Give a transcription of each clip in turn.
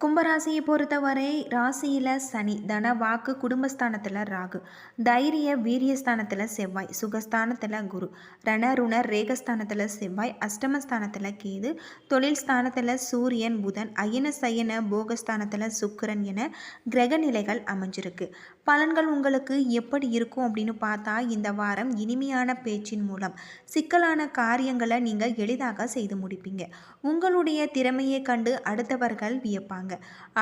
கும்பராசியை பொறுத்தவரை ராசியில் சனி தன வாக்கு குடும்பஸ்தானத்தில் ராகு தைரிய வீரியஸ்தானத்தில் செவ்வாய் சுகஸ்தானத்தில் குரு ரணருணர் ரேகஸ்தானத்தில் செவ்வாய் அஷ்டமஸ்தானத்தில் கேது தொழில் ஸ்தானத்தில் சூரியன் புதன் அயன சயன போகஸ்தானத்தில் சுக்கிரன் என கிரக நிலைகள் அமைஞ்சிருக்கு. பலன்கள் உங்களுக்கு எப்படி இருக்கும் அப்படின்னு பார்த்தா இந்த வாரம் இனிமையான பேச்சின் மூலம் சிக்கலான காரியங்களை நீங்கள் எளிதாக செய்து முடிப்பீங்க. உங்களுடைய திறமையை கண்டு அடுத்தவர்கள் வியப்பாங்க.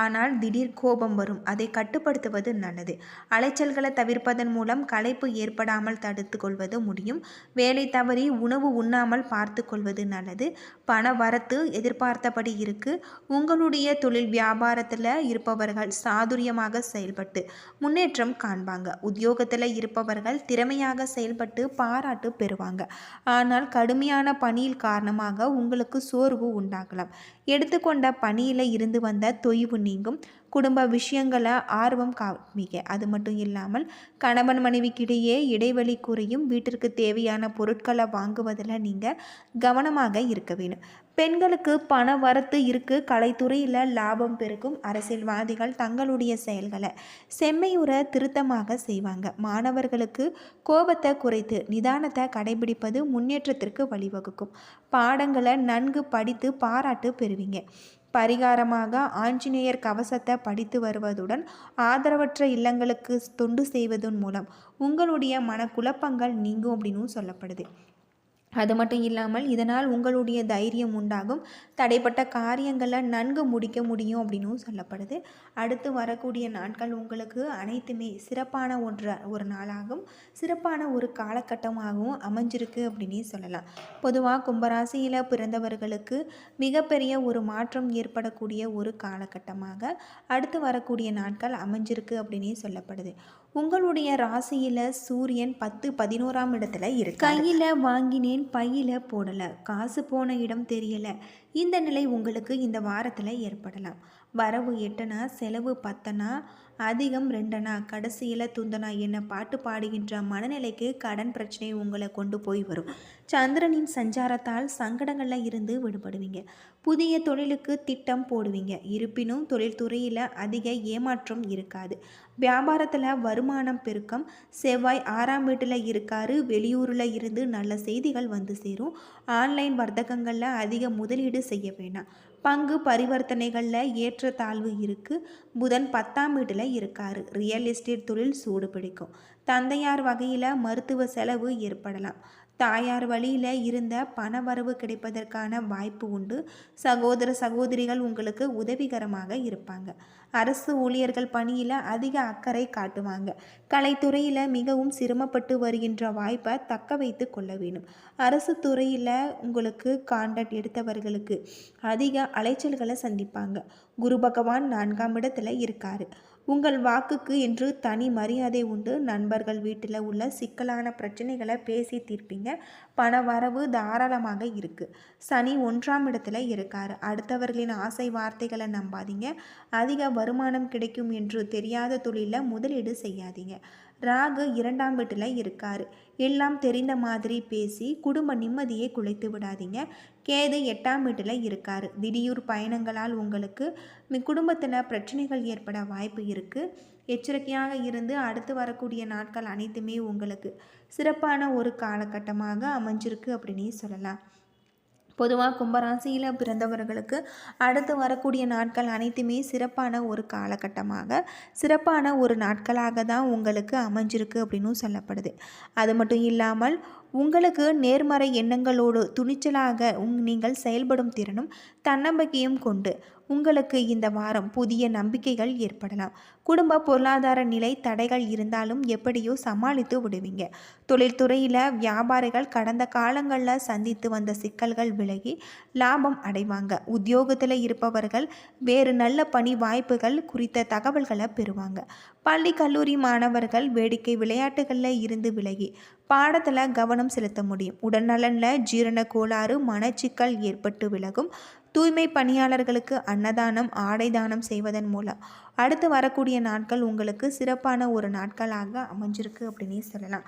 ஆனால் திடீர் கோபம் வரும். அதை கட்டுப்படுத்துவது நல்லது. அலைச்சல்களை தவிர்ப்பதன் மூலம் களைப்பு ஏற்படாமல் தடுத்து கொள்வது முடியும். வேலை தவறி உணவு உண்ணாமல் பார்த்து கொள்வது நல்லது. பண வரத்து எதிர்பார்த்தபடி இருக்கு. உங்களுடைய தொழில் வியாபாரத்தில் இருப்பவர்கள் சாதுரியமாக செயல்பட்டு முன்னேற்றம் காண்பாங்க. உத்தியோகத்தில் இருப்பவர்கள் திறமையாக செயல்பட்டு பாராட்டு பெறுவாங்க. ஆனால் கடுமையான பணியில் காரணமாக உங்களுக்கு சோர்வு உண்டாகலாம். எடுத்துக்கொண்ட பணியில் இருந்து வந்த தொய்வு நீங்கும். குடும்ப விஷயங்களை ஆர்வம் காமிக்க. அது மட்டும் இல்லாமல் கணவன் மனைவிக்கிடையே இடைவெளி குறையும். வீட்டிற்கு தேவையான பொருட்களை வாங்குவதில் நீங்கள் கவனமாக இருக்க வேணும் பெண்களுக்கு பண வரத்து இருக்குது கலைத்துறையில் லாபம் பெருக்கும். அரசியல்வாதிகள் தங்களுடைய செயல்களை செம்மையுற திருத்தமாக செய்வாங்க. மாணவர்களுக்கு கோபத்தை குறைத்து நிதானத்தை கடைபிடிப்பது முன்னேற்றத்திற்கு வழிவகுக்கும். பாடங்களை நன்கு படித்து பாராட்டு பெறுவீங்க. பரிகாரமாக ஆஞ்சநேயர் கவசத்தை படித்து வருவதுடன் ஆதரவற்ற இல்லங்களுக்கு தொண்டு செய்வதன் மூலம் உங்களுடைய மனக்குழப்பங்கள் நீங்கும் அப்படின்னு சொல்லப்படுது. அது மட்டும் இல்லாமல் இதனால் உங்களுடைய தைரியம் உண்டாகும். தடைப்பட்ட காரியங்களை நன்கு முடிக்க முடியும் அப்படின்னும் சொல்லப்படுது. அடுத்து வரக்கூடிய நாட்கள் உங்களுக்கு அனைத்துமே சிறப்பான ஒன்று ஒரு நாளாகும் சிறப்பான ஒரு காலகட்டமாகவும் அமைஞ்சிருக்கு அப்படின்னே சொல்லலாம். பொதுவாக கும்பராசியில் பிறந்தவர்களுக்கு மிகப்பெரிய ஒரு மாற்றம் ஏற்படக்கூடிய ஒரு காலகட்டமாக அடுத்து வரக்கூடிய நாட்கள் அமைஞ்சிருக்கு அப்படின்னே சொல்லப்படுது. உங்களுடைய ராசியில் சூரியன் பத்து பதினோராம் இடத்துல இருக்கு கையில் வாங்கினேன் பையில் போடலை. காசு போன இடம் தெரியலை. இந்த நிலை உங்களுக்கு இந்த வாரத்தில் ஏற்படலாம். வரவு எட்டனா செலவு பத்தனா அதிகம் ரெண்டனா கடைசியில் துந்தனா என்ன பாட்டு பாடுகின்ற மனநிலைக்கு கடன் பிரச்சனை உங்களை கொண்டு போய் வரும். சந்திரனின் சஞ்சாரத்தால் சங்கடங்களில் இருந்து விடுபடுவீங்க. புதிய தொழிலுக்கு திட்டம் போடுவீங்க. இருப்பினும் தொழில்துறையில் அதிக ஏமாற்றம் இருக்காது. வியாபாரத்தில் வருமானம் பெருக்கம். செவ்வாய் ஆறாம் வீட்டில் இருக்காரு. வெளியூரில் இருந்து நல்ல செய்திகள் வந்து சேரும். ஆன்லைன் வர்த்தகங்களில் அதிக முதலீடு செய்ய வேண்டாம் பங்கு பரிவர்த்தனைகளில் ஏற்ற தாழ்வு இருக்குது புதன் பத்தாம் வீட்டில் இருக்கார். ரியல் எஸ்டேட் தொழில் சூடு பிடிக்கும். தந்தையார் வகையில் மருத்துவ செலவு ஏற்படலாம். தாயார் வழியில் இருந்த பண வரவு கிடைப்பதற்கான வாய்ப்பு உண்டு. சகோதர சகோதரிகள் உங்களுக்கு உதவிகரமாக இருப்பாங்க. அரசு ஊழியர்கள் பணியில் அதிக அக்கறை காட்டுவாங்க. கலைத்துறையில் மிகவும் சிரமப்பட்டு வருகின்ற வாய்ப்பை தக்க வைத்து கொள்ள வேணும் அரசு துறையில் உங்களுக்கு கான்ட்ராக்ட் எடுத்தவர்களுக்கு அதிக அலைச்சல்களை சந்திப்பாங்க. குரு பகவான் நான்காம் இடத்துல இருக்காரு. உங்கள் வாக்குக்கு என்று தனி மரியாதை உண்டு. நண்பர்கள் வீட்டில் உள்ள சிக்கலான பிரச்சனைகளை பேசி தீர்ப்பீங்க. பண வரவு தாராளமாக இருக்குது சனி ஒன்றாம் இடத்துல இருக்கார். அடுத்தவர்களின் ஆசை வார்த்தைகளை நம்பாதீங்க. அதிக வருமானம் கிடைக்கும் என்று தெரியாத தொழிலில் முதலீடு செய்யாதீங்க. ராகு இரண்டாம் வீட்டில் இருக்கார். எல்லாம் தெரிந்த மாதிரி பேசி குடும்ப நிம்மதியை குலைத்து விடாதீங்க. கேது எட்டாம் வீட்டில் இருக்கார். திடீர் பயணங்களால் உங்களுக்கு குடும்பத்தில் பிரச்சனைகள் ஏற்பட வாய்ப்பு இருக்குது எச்சரிக்கையாக இருந்து அடுத்து வரக்கூடிய நாட்கள் அனைத்துமே உங்களுக்கு சிறப்பான ஒரு காலகட்டமாக அமைஞ்சிருக்கு அப்படின்னே சொல்லலாம். பொதுவாக கும்பராசியில் பிறந்தவர்களுக்கு அடுத்து வரக்கூடிய நாட்கள் அனைத்துமே சிறப்பான ஒரு காலகட்டமாக சிறப்பான ஒரு நாட்களாக தான் உங்களுக்கு அமைஞ்சிருக்கு அப்படின்னும் சொல்லப்படுது. அது மட்டும் இல்லாமல் உங்களுக்கு நேர்மறை எண்ணங்களோடு துணிச்சலாக உங் நீங்கள் செயல்படும் திறனும் தன்னம்பிக்கையும் கொண்டு உங்களுக்கு இந்த வாரம் புதிய நம்பிக்கைகள் ஏற்படலாம். குடும்ப பொருளாதார நிலை தடைகள் இருந்தாலும் எப்படியோ சமாளித்து விடுவீங்க. தொழில்துறையில் வியாபாரிகள் கடந்த காலங்களில் சந்தித்து வந்த சிக்கல்கள் விலகி லாபம் அடைவாங்க. உத்தியோகத்தில் இருப்பவர்கள் வேறு நல்ல பணி வாய்ப்புகள் குறித்த தகவல்களை பெறுவாங்க. பள்ளி கல்லூரி மாணவர்கள் வேடிக்கை விளையாட்டுகளில் இருந்து விலகி பாடத்தில் கவனம் செலுத்த முடியும். உடல்நலனில் ஜீரண கோளாறு மனச்சிக்கல் ஏற்பட்டு விலகும். தூய்மை பணியாளர்களுக்கு அன்னதானம் ஆடை தானம் செய்வதன் மூலம். அடுத்து வரக்கூடிய நாட்கள் உங்களுக்கு சிறப்பான ஒரு நாட்களாக அமைஞ்சிருக்கு அப்படின்னே சொல்லலாம்.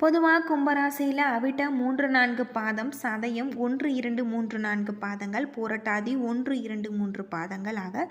பொதுவாக கும்பராசியில் அவிட்ட மூன்று நான்கு பாதம் சதயம் ஒன்று இரண்டு மூன்று நான்கு பாதங்கள் போரட்டாதி ஒன்று இரண்டு மூன்று பாதங்களாக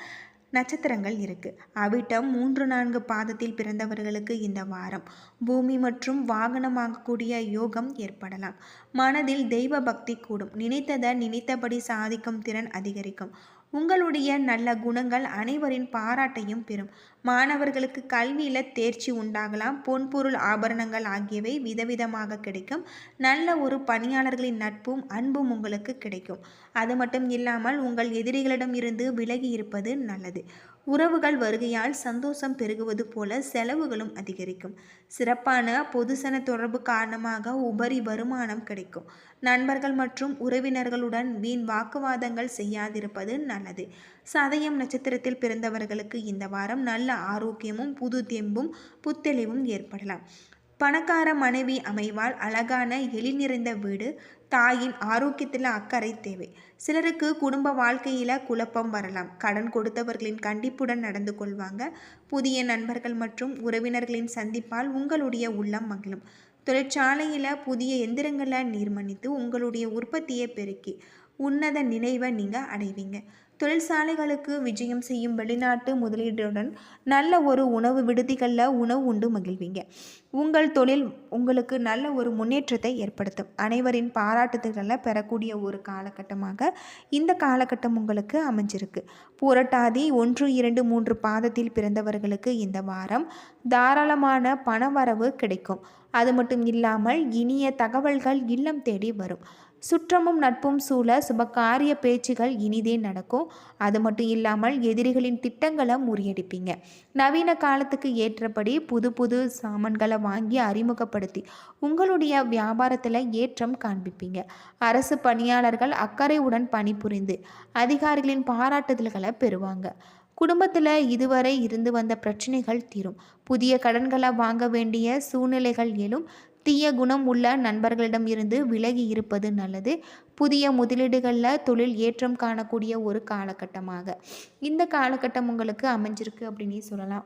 நட்சத்திரங்கள் இருக்குது அவிட்டம் மூன்று நான்கு பாதத்தில் பிறந்தவர்களுக்கு இந்த வாரம். பூமி மற்றும் வாகனமாகக்கூடிய யோகம் ஏற்படலாம். மனதில் தெய்வ பக்தி கூடும். நினைத்ததை நினைத்தபடி சாதிக்கும் திறன் அதிகரிக்கும். உங்களுடைய நல்ல குணங்கள் அனைவரின் பாராட்டையும் பெறும். மாணவர்களுக்கு கல்வியில் தேர்ச்சி உண்டாகலாம். பொன்பொருள் ஆபரணங்கள் ஆகியவை விதவிதமாக கிடைக்கும். நல்ல ஒரு பணியாளர்களின் நட்பும் அன்பும் உங்களுக்கு கிடைக்கும். அது மட்டும் இல்லாமல் உங்கள் எதிரிகளிடம் இருந்து விலகி இருப்பது நல்லது. உறவுகள் வருகையால் சந்தோஷம் பெருகுவது போல செலவுகளும் அதிகரிக்கும். சிறப்பான பொதுசன தொடர்பு காரணமாக உபரி வருமானம் கிடைக்கும். நண்பர்கள் மற்றும் உறவினர்களுடன் வீண் வாக்குவாதங்கள் செய்யாதிருப்பது நல்லது. சதயம் நட்சத்திரத்தில் பிறந்தவர்களுக்கு இந்த வாரம் நல்ல ஆரோக்கியமும் புது தெம்பும் புத்தெளிவும் ஏற்படலாம். பணக்கார மனைவி அமைவால் அழகான எளி நிறைந்த வீடு தாயின் ஆரோக்கியத்தில் அக்கறை தேவை. சிலருக்கு குடும்ப வாழ்க்கையில் குழப்பம் வரலாம். கடன் கொடுத்தவர்களின் கண்டிப்புடன் நடந்து கொள்வாங்க. புதிய நண்பர்கள் மற்றும் உறவினர்களின் சந்திப்பால் உங்களுடைய உள்ளம் மகிழும். தொழிற்சாலையில் புதிய எந்திரங்களை நிர்மணித்து உங்களுடைய உற்பத்தியை பெருக்கி உன்னத நினைவை நீங்கள் அடைவீங்க. தொழிற்சாலைகளுக்கு விஜயம் செய்யும் வெளிநாட்டு முதலீடுடன் நல்ல ஒரு உணவு விடுதிகளில் உணவு உண்டு மகிழ்வீங்க. உங்கள் தொழில் உங்களுக்கு நல்ல ஒரு முன்னேற்றத்தை ஏற்படுத்தும். அனைவரின் பாராட்டுதல்களை பெறக்கூடிய ஒரு காலகட்டமாக இந்த காலகட்டம் உங்களுக்கு அமைஞ்சிருக்கு. புரட்டாதி ஒன்று இரண்டு மூன்று பாதத்தில் பிறந்தவர்களுக்கு இந்த வாரம் தாராளமான பணவரவு கிடைக்கும். அது மட்டும் இல்லாமல் இனிய தகவல்கள் இல்லம் தேடி வரும். சுற்றமும் நட்பும் சூழ சுபகாரிய பேச்சுகள் இனிதே நடக்கும். அது மட்டும் இல்லாமல் எதிரிகளின் திட்டங்களை முறியடிப்பீங்க. நவீன காலத்துக்கு ஏற்றபடி புது புது சாமான்களை வாங்கி அறிமுகப்படுத்தி உங்களுடைய வியாபாரத்தில் ஏற்றம் காண்பிப்பீங்க. அரசு பணியாளர்கள் அக்கறையுடன் பணிபுரிந்து அதிகாரிகளின் பாராட்டுதல்களை பெறுவாங்க. குடும்பத்தில் இதுவரை இருந்து வந்த பிரச்சனைகள் தீரும். புதிய கடன்களை வாங்க வேண்டிய சூழ்நிலைகள் எழும். தீய குணம் உள்ள நண்பர்களிடம் இருந்து விலகி இருப்பது நல்லது. புதிய முதலீடுகளில் தொழில் ஏற்றம் காணக்கூடிய ஒரு காலகட்டமாக. இந்த காலகட்டம் உங்களுக்கு அமைஞ்சிருக்கு அப்படின்னே சொல்லலாம்.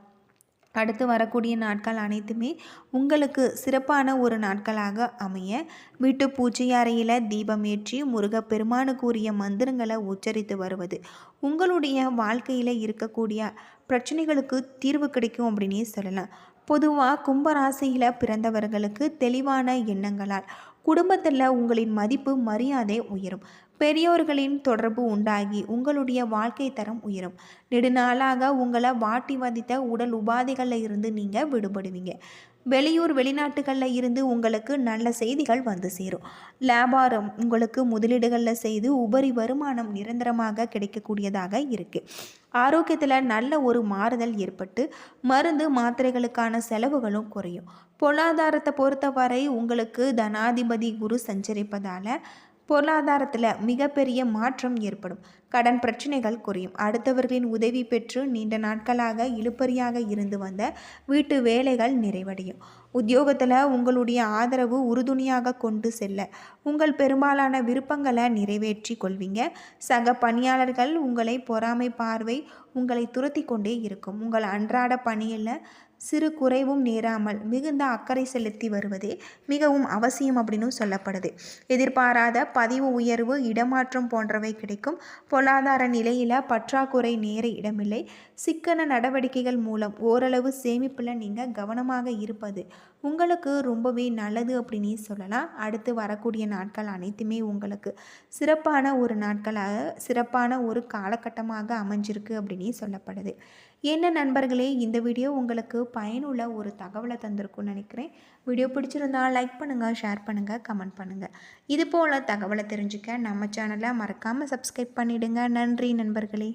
அடுத்து வரக்கூடிய நாட்கள் அனைத்துமே உங்களுக்கு சிறப்பான ஒரு நாட்களாக அமைய வீட்டு பூஜை அறையில் தீபம் ஏற்றி முருகப்பெருமானுக்குரிய மந்திரங்களை உச்சரித்து வருவது உங்களுடைய வாழ்க்கையில் இருக்கக்கூடிய பிரச்சனைகளுக்கு தீர்வு கிடைக்கும் அப்படின்னே சொல்லலாம். பொதுவாக கும்பராசியில் பிறந்தவர்களுக்கு தெளிவான எண்ணங்களால் குடும்பத்தில் உங்களின் மதிப்பு மரியாதை உயரும். பெரியோர்களின் தொடர்பு உண்டாகி உங்களுடைய வாழ்க்கை தரம் உயரும். நெடுநாளாக உங்களை வாட்டி வதித்த உடல் உபாதைகளில் இருந்து நீங்கள் விடுபடுவீங்க. வெளியூர் வெளிநாட்டுகளில் இருந்து உங்களுக்கு நல்ல செய்திகள் வந்து சேரும். வியாபாரம் உங்களுக்கு முதலீடுகளில் செய்து உபரி வருமானம் நிரந்தரமாக கிடைக்கக்கூடியதாக இருக்குது ஆரோக்கியத்தில் நல்ல ஒரு மாறுதல் ஏற்பட்டு மருந்து மாத்திரைகளுக்கான செலவுகளும் குறையும். பொருளாதாரத்தை பொறுத்தவரை உங்களுக்கு தனாதிபதி குரு சஞ்சரிப்பதால் பொருளாதாரத்தில் மிகப்பெரிய மாற்றம் ஏற்படும். கடன் பிரச்சனைகள் குறையும். அடுத்தவர்களின் உதவி பெற்று நீண்ட நாட்களாக இழுப்பறியாக இருந்து வந்த வீட்டு வேலைகள் நிறைவடையும். உத்தியோகத்தில் உங்களுடைய ஆதரவு உறுதுணையாக கொண்டு செல்ல. உங்கள் பெரும்பாலான விருப்பங்களை நிறைவேற்றி கொள்வீங்க. சக பணியாளர்கள் உங்களை பொறாமை பார்வை உங்களை துரத்தி கொண்டே இருக்கும். உங்கள் அன்றாட பணியில் சிறு குறைவும் நேராமல் மிகுந்த அக்கறை செலுத்தி வருவதே மிகவும் அவசியம் அப்படின்னு சொல்லப்படுது. எதிர்பாராத பதிவு உயர்வு இடமாற்றம் போன்றவை கிடைக்கும். பொருளாதார நிலையில் பற்றாக்குறை நேர இடமில்லை. சிக்கன நடவடிக்கைகள் மூலம் ஓரளவு சேமிப்பில் நீங்கள் கவனமாக இருப்பது உங்களுக்கு ரொம்பவே நல்லது அப்படின்னு சொல்லலாம். அடுத்து வரக்கூடிய நாட்கள் அனைத்துமே உங்களுக்கு சிறப்பான ஒரு நாட்களாக சிறப்பான ஒரு காலகட்டமாக அமைஞ்சிருக்கு அப்படின்னு சொல்லப்படுது. என்ன நண்பர்களே இந்த வீடியோ உங்களுக்கு பயனுள்ள ஒரு தகவலை தந்திருக்கும்னு நினைக்கிறேன். வீடியோ பிடிச்சிருந்தா லைக் பண்ணுங்கள் ஷேர் பண்ணுங்கள் கமெண்ட் பண்ணுங்கள் இது போல் தகவலை தெரிஞ்சுக்க நம்ம சேனலை மறக்காமல் சப்ஸ்கிரைப் பண்ணிவிடுங்க நன்றி நண்பர்களே.